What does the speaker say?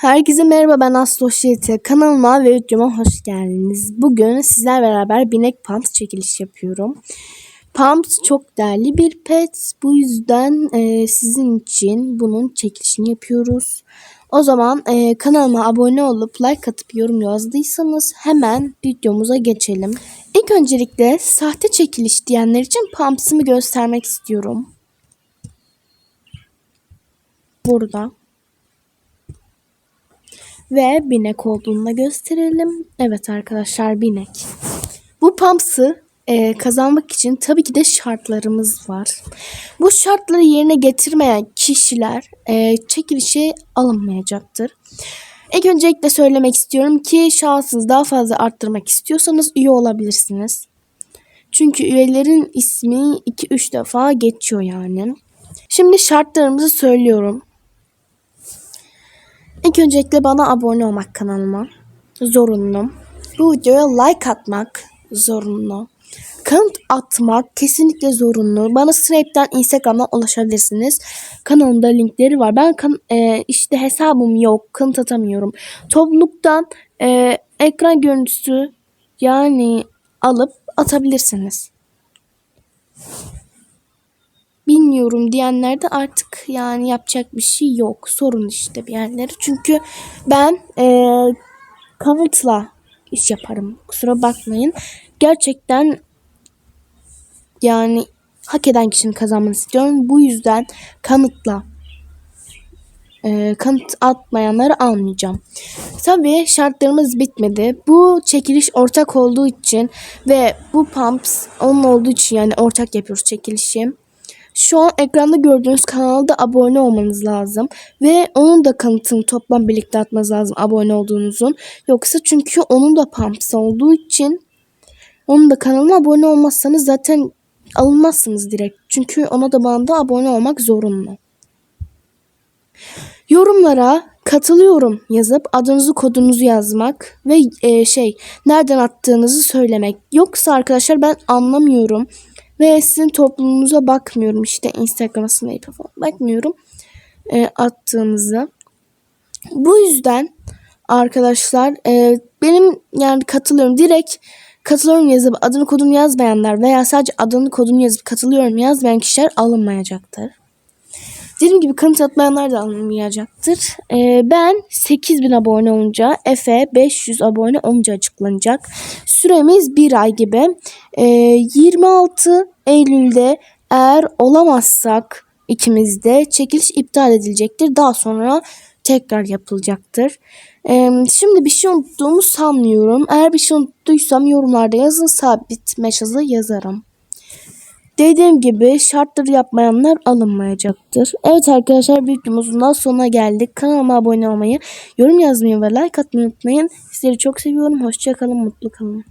Herkese merhaba ben Aslı Şiite. Kanalıma ve videoma hoş geldiniz. Bugün sizler beraber binek pant çekiliş yapıyorum. Pump çok değerli bir pet. Bu yüzden e, sizin için bunun çekilişini yapıyoruz. O zaman e, kanalıma abone olup like atıp yorum yazdıysanız hemen videomuza geçelim. İlk öncelikle sahte çekiliş diyenler için Pumps'ımı göstermek istiyorum. Burada ve binek olduğunu da gösterelim. Evet arkadaşlar binek. Bu pumps'ı e, kazanmak için tabii ki de şartlarımız var. Bu şartları yerine getirmeyen kişiler e, çekilişe alınmayacaktır. İlk öncelikle söylemek istiyorum ki şahsınızı daha fazla arttırmak istiyorsanız üye olabilirsiniz. Çünkü üyelerin ismi 2-3 defa geçiyor yani. Şimdi şartlarımızı söylüyorum. İlk öncelikle bana abone olmak kanalıma. Zorunlu. Bu videoya like atmak zorunlu. Kanıt atmak kesinlikle zorunlu. Bana Snap'ten Instagram'dan ulaşabilirsiniz. Kanalımda linkleri var. Ben kan e, işte hesabım yok. Kanıt atamıyorum. Topluluktan e, ekran görüntüsü yani alıp atabilirsiniz bilmiyorum diyenlerde artık yani yapacak bir şey yok. Sorun işte bir yerleri. Çünkü ben e, kanıtla iş yaparım. Kusura bakmayın. Gerçekten yani hak eden kişinin kazanmasını istiyorum. Bu yüzden kanıtla e, kanıt atmayanları almayacağım. Tabii şartlarımız bitmedi. Bu çekiliş ortak olduğu için ve bu pumps onun olduğu için yani ortak yapıyoruz çekilişi. Şu an ekranda gördüğünüz kanalda abone olmanız lazım. Ve onun da kanıtını toplam birlikte atmanız lazım abone olduğunuzun. Yoksa çünkü onun da pumps olduğu için onun da kanalına abone olmazsanız zaten alınmazsınız direkt. Çünkü ona da bana da abone olmak zorunlu. Yorumlara katılıyorum yazıp adınızı kodunuzu yazmak ve e, şey nereden attığınızı söylemek. Yoksa arkadaşlar ben anlamıyorum. Ve sizin toplumunuza bakmıyorum işte Instagram'a Snap'e falan bakmıyorum e, attığınızı. Bu yüzden arkadaşlar e, benim yani katılıyorum direkt katılıyorum yazıp adını kodunu yazmayanlar veya sadece adını kodunu yazıp katılıyorum yazmayan kişiler alınmayacaktır. Dediğim gibi kanıt atmayanlar da alınmayacaktır. Ee, ben 8000 abone olunca Efe 500 abone olunca açıklanacak. Süremiz bir ay gibi. Ee, 26 Eylül'de eğer olamazsak ikimiz de çekiliş iptal edilecektir. Daha sonra tekrar yapılacaktır. Ee, şimdi bir şey unuttuğumu sanmıyorum. Eğer bir şey unuttuysam yorumlarda yazın sabit mesajı yazarım. Dediğim gibi şartları yapmayanlar alınmayacaktır. Evet arkadaşlar videomuzun daha sonuna geldik. Kanalıma abone olmayı, yorum yazmayı ve like atmayı unutmayın. Sizleri çok seviyorum. Hoşçakalın, mutlu kalın.